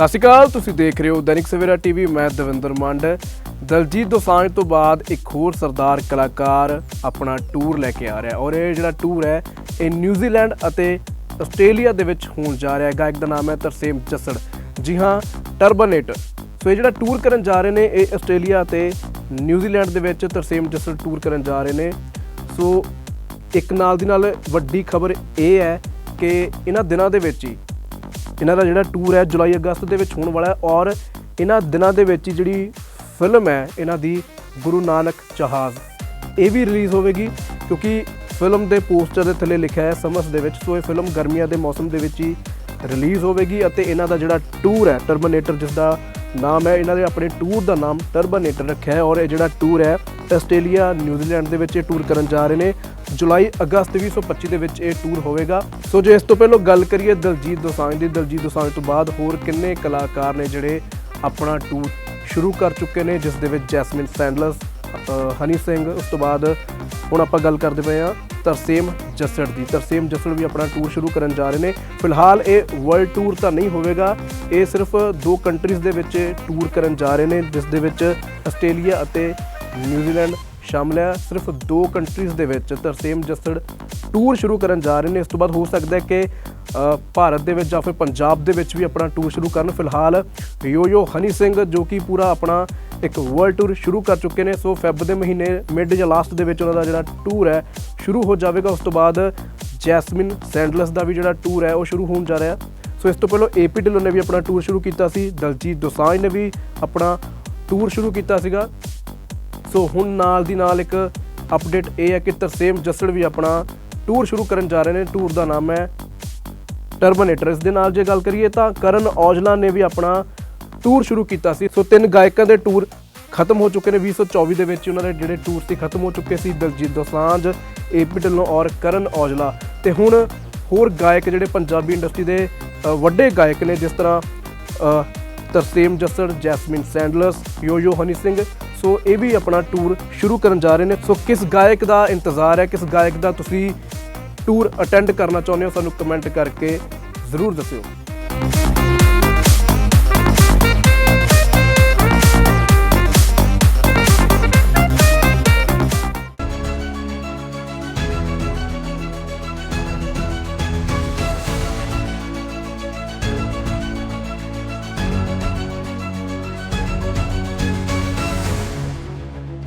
ਸਤਿ ਸ਼੍ਰੀ ਅਕਾਲ, ਤੁਸੀਂ ਦੇਖ ਰਹੇ ਹੋ ਦੈਨਿਕ ਸਵੇਰਾ ਟੀਵੀ, ਮੈਂ ਦਵਿੰਦਰ ਮੰਡ। ਦਲਜੀਤ ਦੋਸਾਂਝ ਤੋਂ ਬਾਅਦ ਇੱਕ ਹੋਰ ਸਰਦਾਰ ਕਲਾਕਾਰ ਆਪਣਾ ਟੂਰ ਲੈ ਕੇ ਆ ਰਿਹਾ ਔਰ ਇਹ ਜਿਹੜਾ ਟੂਰ ਹੈ, ਇਹ ਨਿਊਜ਼ੀਲੈਂਡ ਅਤੇ ਆਸਟ੍ਰੇਲੀਆ ਦੇ ਵਿੱਚ ਹੋਣ ਜਾ ਰਿਹਾ ਹੈ। ਗਾਇਕ ਦਾ ਨਾਮ ਹੈ ਤਰਸੇਮ ਜੱਸੜ। ਜੀ ਹਾਂ ਟਰਬਨੇਟਰ ਸੋ ਇਹ ਜਿਹੜਾ ਟੂਰ ਕਰਨ ਜਾ ਰਹੇ ਨੇ, ਇਹ ਆਸਟ੍ਰੇਲੀਆ ਤੇ ਨਿਊਜ਼ੀਲੈਂਡ ਦੇ ਵਿੱਚ ਤਰਸੇਮ ਜੱਸੜ ਟੂਰ ਕਰਨ ਜਾ ਰਹੇ ਨੇ। ਸੋ ਇੱਕ ਨਾਲ ਦੀ ਨਾਲ ਵੱਡੀ ਖਬਰ ਇਹ ਹੈ ਕਿ ਇਹਨਾਂ ਦਿਨਾਂ ਦੇ ਵਿੱਚ ਹੀ ਇਹਨਾਂ ਦਾ ਜਿਹੜਾ ਟੂਰ ਹੈ ਜੁਲਾਈ ਅਗਸਤ ਦੇ ਵਿੱਚ ਹੋਣ ਵਾਲਾ ਹੈ ਔਰ ਇਹਨਾਂ ਦਿਨਾਂ ਦੇ ਵਿੱਚ ਹੀ ਜਿਹੜੀ ਫਿਲਮ ਹੈ ਇਹਨਾਂ ਦੀ ਗੁਰੂ ਨਾਨਕ ਜਹਾਜ਼, ਇਹ ਵੀ ਰਿਲੀਜ਼ ਹੋਵੇਗੀ ਕਿਉਂਕਿ ਫਿਲਮ ਦੇ ਪੋਸਟਰ ਦੇ ਥੱਲੇ ਲਿਖਿਆ ਹੈ ਸਮਰਸ ਦੇ ਵਿੱਚ, ਸੋ ਇਹ ਫਿਲਮ ਗਰਮੀਆਂ ਦੇ ਮੌਸਮ ਦੇ ਵਿੱਚ ਹੀ ਰਿਲੀਜ਼ ਹੋਵੇਗੀ ਅਤੇ ਇਹਨਾਂ ਦਾ ਜਿਹੜਾ ਟੂਰ ਹੈ ਟਰਮੀਨੇਟਰ ਜਿਸ ਦਾ ਨਾਮ ਹੈ ਇਹਨਾਂ ਦੇ ਆਪਣੇ ਟੂਰ ਦਾ ਨਾਮ ਟਰਬਨੇਟਰ ਰੱਖਿਆ ਹੈ ਔਰ ਇਹ ਜਿਹੜਾ ਟੂਰ ਹੈ, ਆਸਟ੍ਰੇਲੀਆ ਨਿਊਜ਼ੀਲੈਂਡ ਦੇ ਵਿੱਚ ਇਹ ਟੂਰ ਕਰਨ ਜਾ ਰਹੇ ਨੇ। ਜੁਲਾਈ, ਅਗਸਤ 2025 ਦੇ ਵਿੱਚ ਇਹ ਟੂਰ ਹੋਵੇਗਾ। ਸੋ ਜੇ ਇਸ ਤੋਂ ਪਹਿਲਾਂ ਗੱਲ ਕਰੀਏ ਦਲਜੀਤ ਦੋਸਾਂਝ ਦੀ, ਦਲਜੀਤ ਦੋਸਾਂਝ ਤੋਂ ਬਾਅਦ ਹੋਰ ਕਿੰਨੇ ਕਲਾਕਾਰ ਨੇ ਜਿਹੜੇ ਆਪਣਾ ਟੂਰ ਸ਼ੁਰੂ ਕਰ ਚੁੱਕੇ ਨੇ, ਜਿਸ ਦੇ ਵਿੱਚ ਜੈਸਮਿਨ ਸੈਂਡਲਸ ਹਨੀ ਸਿੰਘ, ਉਸ ਤੋਂ ਬਾਅਦ ਹੁਣ ਆਪਾਂ ਗੱਲ ਕਰਦੇ ਪਏ ਆ ਤਰਸੇਮ ਜੱਸੜ ਦੀ। ਤਰਸੇਮ ਜੱਸੜ ਵੀ ਆਪਣਾ ਟੂਰ ਸ਼ੁਰੂ ਕਰਨ ਜਾ ਰਹੇ ਨੇ। ਫਿਲਹਾਲ ਇਹ ਵਰਲਡ ਟੂਰ ਤਾਂ ਨਹੀਂ ਹੋਵੇਗਾ, ਇਹ ਸਿਰਫ ਦੋ ਕੰਟਰੀਜ਼ ਦੇ ਵਿੱਚ ਟੂਰ ਕਰਨ ਜਾ ਰਹੇ ਨੇ, ਜਿਸ ਦੇ ਵਿੱਚ ਆਸਟ੍ਰੇਲੀਆ ਅਤੇ ਨਿਊਜ਼ੀਲੈਂਡ ਸ਼ਾਮਲ ਹੈ। ਸਿਰਫ ਦੋ ਕੰਟਰੀਜ਼ ਦੇ ਵਿੱਚ ਤਰਸੇਮ ਜੱਸੜ ਟੂਰ ਸ਼ੁਰੂ ਕਰਨ ਜਾ ਰਹੇ ਨੇ। ਇਸ ਤੋਂ ਬਾਅਦ ਹੋ ਸਕਦਾ ਹੈ ਕਿ ਭਾਰਤ ਦੇ ਵਿੱਚ ਜਾਂ ਫਿਰ ਪੰਜਾਬ ਦੇ ਵਿੱਚ ਵੀ ਆਪਣਾ ਟੂਰ ਸ਼ੁਰੂ ਕਰਨ। ਫਿਲਹਾਲ ਯੋਯੋ ਹਨੀ ਸਿੰਘ ਜੋ ਕਿ ਪੂਰਾ ਆਪਣਾ ਇੱਕ ਵਰਲਡ ਟੂਰ ਸ਼ੁਰੂ ਕਰ ਚੁੱਕੇ ਨੇ, ਸੋ ਫੈਬ ਦੇ ਮਹੀਨੇ ਮਿਡ ਜਾਂ ਲਾਸਟ ਦੇ ਵਿੱਚ ਉਹਨਾਂ ਦਾ ਜਿਹੜਾ ਟੂਰ ਹੈ, ਸ਼ੁਰੂ ਹੋ ਜਾਵੇਗਾ। ਉਸ ਤੋਂ ਬਾਅਦ ਜੈਸਮਿਨ ਸੈਂਡਲਸ ਦਾ ਵੀ ਜਿਹੜਾ ਟੂਰ ਹੈ, ਉਹ ਸ਼ੁਰੂ ਹੋਣ ਜਾ ਰਿਹਾ। ਸੋ ਇਸ ਤੋਂ ਪਹਿਲਾਂ ਏਪੀ ਢਿੱਲੋਂ ਨੇ ਵੀ ਆਪਣਾ ਟੂਰ ਸ਼ੁਰੂ ਕੀਤਾ ਸੀ, ਦਲਜੀਤ ਦੋਸਾਂਝ ਨੇ ਵੀ ਆਪਣਾ ਟੂਰ ਸ਼ੁਰੂ ਕੀਤਾ ਸੀਗਾ। ਸੋ ਹੁਣ ਨਾਲ ਦੀ ਨਾਲ ਇੱਕ ਅਪਡੇਟ ਇਹ ਹੈ ਕਿ ਤਰਸੇਮ ਜੱਸੜ ਵੀ ਆਪਣਾ ਟੂਰ ਸ਼ੁਰੂ ਕਰਨ ਜਾ ਰਹੇ ਨੇ। ਟੂਰ ਦਾ ਨਾਮ ਹੈ ਟਰਬਨੇਟਰ ਇਸ ਦੇ ਨਾਲ ਜੇ ਗੱਲ ਕਰੀਏ ਤਾਂ ਕਰਨ ਔਜਲਾ ਨੇ ਵੀ ਆਪਣਾ ਟੂਰ ਸ਼ੁਰੂ ਕੀਤਾ ਸੀ। ਸੋ ਤਿੰਨ ਗਾਇਕਾਂ ਦੇ ਟੂਰ ਖਤਮ ਹੋ ਚੁੱਕੇ ਨੇ। 2024 ਦੇ ਵਿੱਚ ਉਹਨਾਂ ਦੇ ਜਿਹੜੇ ਟੂਰ ਸੀ, ਖਤਮ ਹੋ ਚੁੱਕੇ ਸੀ। ਦਲਜੀਤ ਦੋਸਾਂਝ, ਏਪੀ ਢਿੱਲੋਂ ਔਰ ਕਰਨ ਔਜਲਾ। ਤੇ ਹੁਣ ਹੋਰ ਗਾਇਕ ਜਿਹੜੇ ਪੰਜਾਬੀ ਇੰਡਸਟਰੀ ਦੇ ਵੱਡੇ ਗਾਇਕ ਨੇ, ਜਿਸ ਤਰ੍ਹਾਂ ਤਰਸੇਮ ਜੱਸੜ, ਜੈਸਮਿਨ ਸੈਂਡਲਸ ਯੋਯੋ ਹਨੀ ਸਿੰਘ। ਸੋ ਇਹ ਵੀ ਆਪਣਾ ਟੂਰ ਸ਼ੁਰੂ ਕਰਨ ਜਾ ਰਹੇ ਨੇ। ਸੋ ਕਿਸ ਗਾਇਕ ਦਾ ਇੰਤਜ਼ਾਰ ਹੈ, ਕਿਸ ਗਾਇਕ ਦਾ ਤੁਸੀਂ ਟੂਰ ਅਟੈਂਡ ਕਰਨਾ ਚਾਹੁੰਦੇ ਹੋ, ਸਾਨੂੰ ਕਮੈਂਟ ਕਰਕੇ ਜ਼ਰੂਰ ਦੱਸਿਓ।